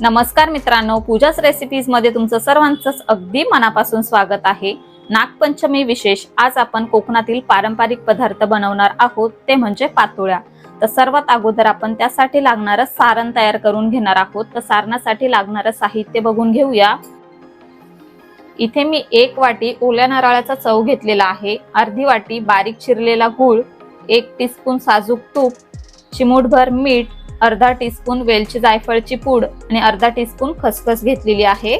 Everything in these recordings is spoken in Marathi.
नमस्कार मित्रांनो पूजाच रेसिपीजमध्ये तुमचं सर्वांचं अगदी मनापासून स्वागत आहे. नागपंचमी विशेष आज आपण कोकणातील पारंपरिक पदार्थ बनवणार आहोत ते म्हणजे पातोळ्या. तर सर्वात अगोदर आपण त्यासाठी लागणारं सारण तयार करून घेणार आहोत. तर सारणासाठी लागणारं साहित्य बघून घेऊया. इथे मी एक वाटी ओल्या नारळाचा चव घेतलेला आहे. अर्धी वाटी बारीक चिरलेला गूळ एक टीस्पून साजूक तूप चिमूटभर मीठ अर्धा टीस्पून वेलची जायफळची पूड आणि अर्धा टीस्पून खसखस घेतलेली आहे.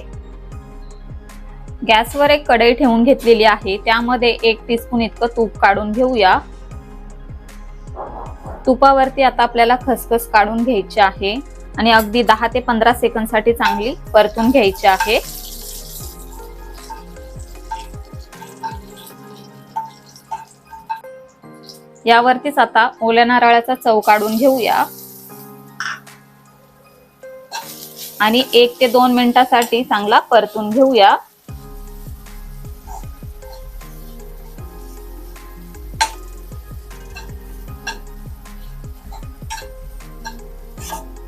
गॅसवर एक कढई ठेवून घेतलेली आहे. त्यामध्ये एक टीस्पून इतकं तूप काढून घेऊया. तुपावरती आता आपल्याला खसखस काढून घ्यायची आहे. आणि अगदी दहा ते पंधरा सेकंदसाठी चांगली परतून घ्यायची आहे. यावरतीच आता ओल्या नारळाचा चव काढून घेऊया. आणि एक ते दोन मिनिटासाठी चांगला परतून घेऊया.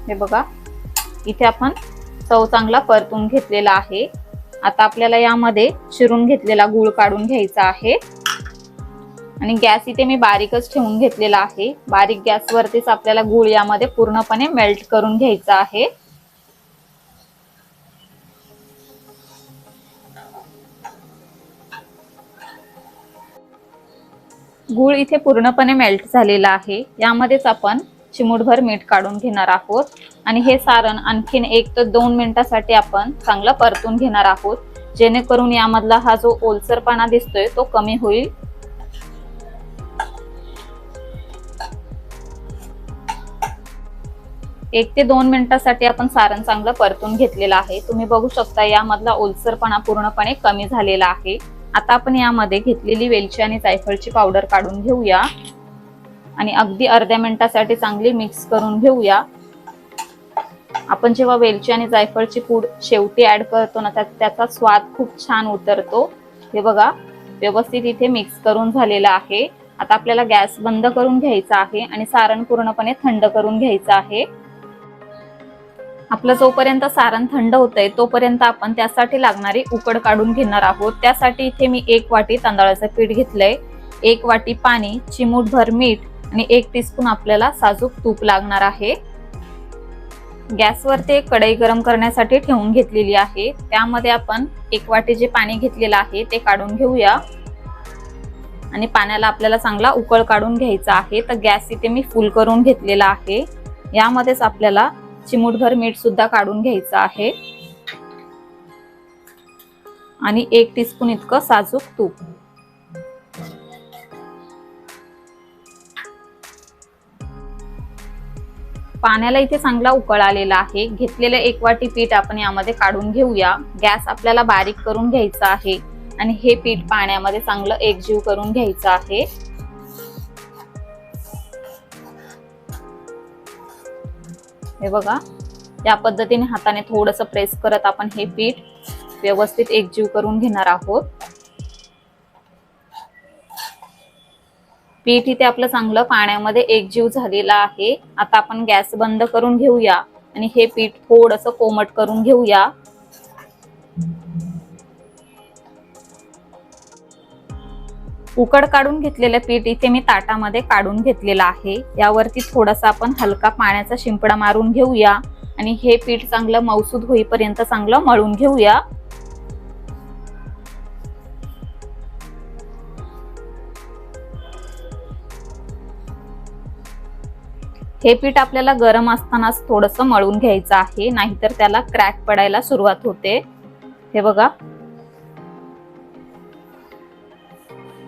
हे बघा इथे आपण चव चांगला परतून घेतलेला आहे. आता आपल्याला यामध्ये चिरून घेतलेला गूळ काढून घ्यायचा आहे. आणि गॅस इथे मी बारीकच ठेवून घेतलेला आहे. बारीक गॅसवरतीच आपल्याला गूळ यामध्ये पूर्णपणे मेल्ट करून घ्यायचा आहे. गूळ इथे पूर्णपणे मेल्ट झालेला आहे. यामध्येच आपण चिमूटभर मीठ काढून घेणार आहोत. आणि हे सारण आणखीन एक ते दोन मिनिटासाठी आपण चांगलं परतून घेणार आहोत. जेणेकरून यामधला हा जो ओलसरपणा दिसतोय तो कमी होईल. एक ते दोन मिनिटासाठी आपण सारण चांगलं परतून घेतलेलं आहे. तुम्ही बघू शकता यामधला ओलसरपणा पूर्णपणे कमी झालेला आहे. आता आपण यामध्ये घेतलेली वेलची आणि जायफळची पावडर काढून घेऊया. आणि अगदी अर्ध्या मिनिटासाठी चांगली मिक्स करून घेऊया. आपण जेव्हा वेलची आणि जायफळची पूड शेवटी ऍड करतो ना त्यात त्याचा स्वाद खूप छान उतरतो. हे बघा व्यवस्थित इथे मिक्स करून झालेला आहे. आता आपल्याला गॅस बंद करून घ्यायचा आहे आणि सारण पूर्णपणे थंड करून घ्यायचं आहे. आपलं जोपर्यंत सारण थंड होतंय तोपर्यंत आपण त्यासाठी लागणारी उकड काढून घेणार आहोत. त्यासाठी इथे मी एक वाटी तांदळाचं पीठ घेतलंय. एक वाटी पाणी चिमूटभर मीठ आणि एक टीस्पून आपल्याला साजूक तूप लागणार आहे. गॅसवरती एक कढई गरम करण्यासाठी ठेवून घेतलेली आहे. त्यामध्ये आपण एक वाटी जे पाणी घेतलेलं आहे ते काढून घेऊया. आणि पाण्याला आपल्याला चांगला उकळ काढून घ्यायचा आहे. तर गॅस इथे मी फुल करून घेतलेला आहे. यामध्येच आपल्याला चिमूटभर मीठ सुद्धा काढून घ्यायचं आहे. आणि एक टीस्पून इतकं साजूक तूप. पाण्याला इथे चांगला उकळ आलेला आहे. घेतलेलं एक वाटी पीठ आपण यामध्ये काढून घेऊया. गॅस आपल्याला बारीक करून घ्यायचा आहे. आणि हे पीठ पाण्यामध्ये चांगलं एकजीव करून घ्यायचं आहे. हे बघा या पद्धतीने हाताने थोडस प्रेस करत आपण हे पीठ व्यवस्थित एकजीव करून घेणार आहोत. पीठ इथे आपलं चांगलं पाण्यामध्ये एकजीव झालेला आहे. आता आपण गॅस बंद करून घेऊया आणि हे पीठ थोडस कोमट करून घेऊया. उकड काढून घेतलेलं पीठ इथे मी ताटामध्ये काढून घेतलेलं आहे. यावरती थोडासा आपण हलका पाण्याचा शिंपडा मारून घेऊया आणि हे पीठ चांगलं मौसूद होईपर्यंत चांगलं मळून घेऊया. हे पीठ आपल्याला गरम असतानाच थोडस मळून घ्यायचं आहे नाहीतर त्याला क्रॅक पडायला सुरुवात होते. हे बघा.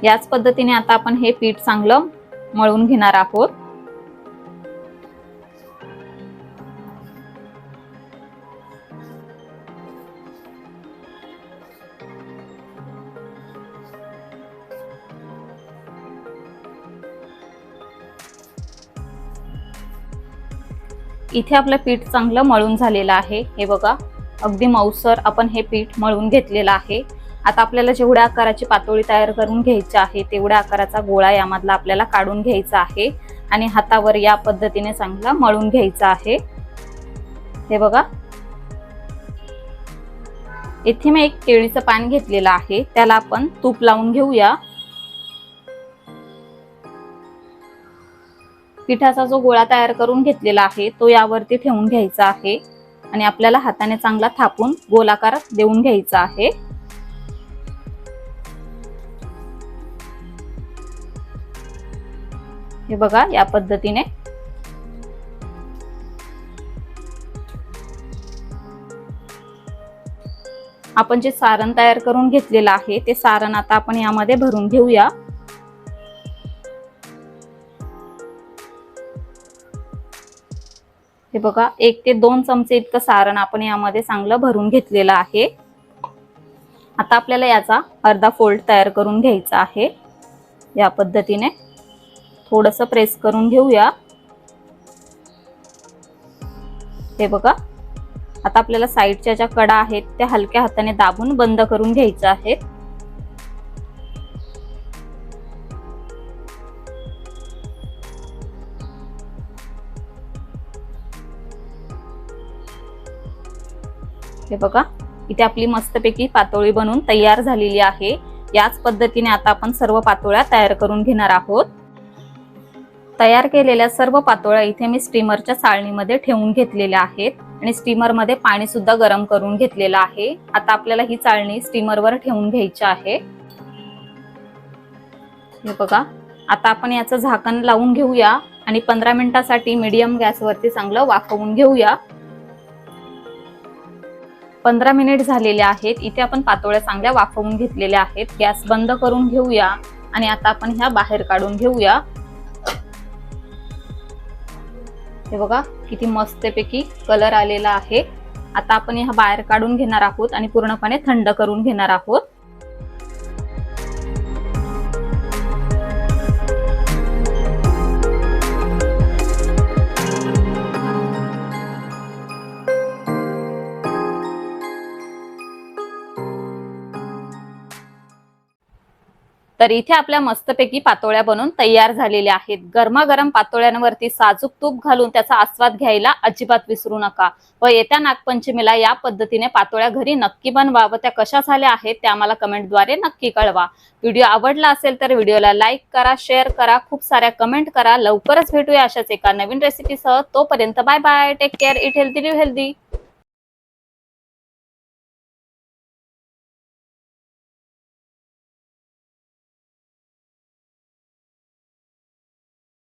याच पद्धतीने आता आपण हे पीठ चांगलं मळून घेणार आहोत. इथे आपलं पीठ चांगलं मळून झालेलं आहे. हे बघा अगदी मऊसर आपण हे पीठ मळून घेतलेलं आहे. आता आपल्याला जेवढ्या आकाराची पातोळी तयार करून घ्यायची आहे तेवढ्या आकाराचा गोळा यामधला आपल्याला काढून घ्यायचा आहे आणि हातावर या पद्धतीने चांगला मळून घ्यायचा आहे. हे बघा. येथे मी एक केळीचं पान घेतलेलं आहे त्याला आपण तूप लावून घेऊया. पिठाचा जो गोळा तयार करून घेतलेला आहे तो यावरती ठेवून घ्यायचा आहे आणि आपल्याला हाताने चांगला थापून गोलाकार देऊन घ्यायचा आहे. हे बघा या पद्धतीने. आपण जे सारण तयार करून घेतलेलं आहे ते सारण आता आपण यामध्ये भरून घेऊया. हे बघा एक ते दोन चमचे इतकं सारण आपण यामध्ये चांगलं भरून घेतलेलं आहे. आता आपल्याला याचा अर्धा फोल्ड तयार करून घ्यायचा आहे या पद्धतीने. थोडंसं प्रेस करून घेऊया. हे बघा. आता आपल्याला साईडच्या ज्या कडा आहेत त्या हलक्या हाताने दाबून बंद करून घ्यायच्या आहेत हे बघा. इथे आपली मस्तपैकी पातोळी बनवून तयार झालेली आहे. याच पद्धतीने आता आपण सर्व पातोळ्या तयार करून घेणार आहोत. तयार केलेल्या सर्व पातोळ्या इथे मी स्टीमरच्या चाळणीमध्ये ठेवून घेतलेल्या आहेत. आणि स्टीमरमध्ये पाणी सुद्धा गरम करून घेतलेलं आहे. आता आपल्याला ही चाळणी स्टीमरवर ठेवून घ्यायची आहे. हे बघा आता आपण याचं झाकण लावून घेऊया आणि पंधरा मिनिटासाठी मीडियम गॅसवरती चांगलं वाफवून घेऊया. पंधरा मिनिट झालेले आहेत. इथे आपण पातोळ्या चांगल्या वाफवून घेतलेल्या आहेत. गॅस बंद करून घेऊया आणि आता आपण ह्या बाहेर काढून घेऊया. हे बघा किती मस्तपैकी कलर आलेला आहे. आता आपण ह्या बाहेर काढून घेणार आहोत आणि पूर्णपणे थंड करून घेणार आहोत. तर इथे आपल्या मस्तपैकी पातोळ्या बनवून तयार झालेल्या आहेत. गरमागरम पातोळ्यांवरती साजूक तूप घालून त्याचा आस्वाद घ्यायला अजिबात विसरू नका व येत्या नागपंचमीला या पद्धतीने पातोळ्या घरी नक्की बनवा व त्या कशा झाल्या आहेत त्या आम्हाला कमेंटद्वारे नक्की कळवा. व्हिडिओ आवडला असेल तर व्हिडिओला लाईक करा शेअर करा खूप साऱ्या कमेंट करा. लवकरच भेटूया अशाच एका नवीन रेसिपीसह तोपर्यंत bye bye. Take care eat healthy live healthy